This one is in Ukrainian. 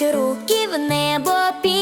руки в небо пі.